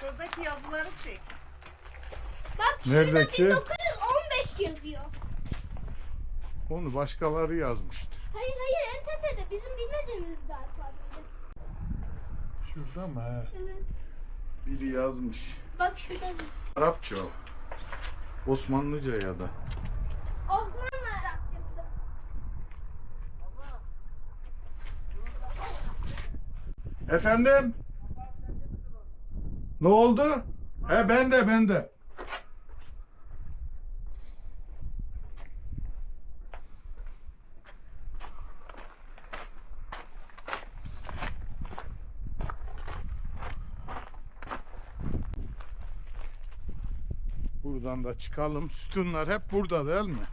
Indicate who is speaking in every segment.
Speaker 1: Şuradaki yazıları çek.
Speaker 2: Bak şurada
Speaker 3: Neredeki?
Speaker 2: 1915 yazıyor.
Speaker 3: Onu başkaları yazmıştır.
Speaker 2: Hayır hayır en tepede bizim bilmediğimiz bir alfabeyle.
Speaker 3: Şurada mı? He.
Speaker 2: Evet.
Speaker 3: Biri yazmış.
Speaker 2: Bak şurada.
Speaker 3: Arapça o. Osmanlıca ya da. Efendim? Ne oldu? He ben de ben de. Buradan da çıkalım. Sütunlar hep burada değil mi?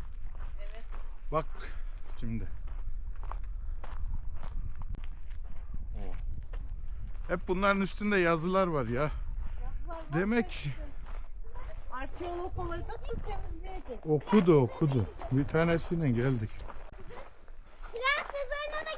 Speaker 1: Evet.
Speaker 3: Bak şimdi. Hep bunların üstünde yazılar var ya.
Speaker 1: Var
Speaker 3: Demek ki-
Speaker 1: Arkeolog olacak mı temizleyecek?
Speaker 3: Okudu okudu. Bir tanesine geldik.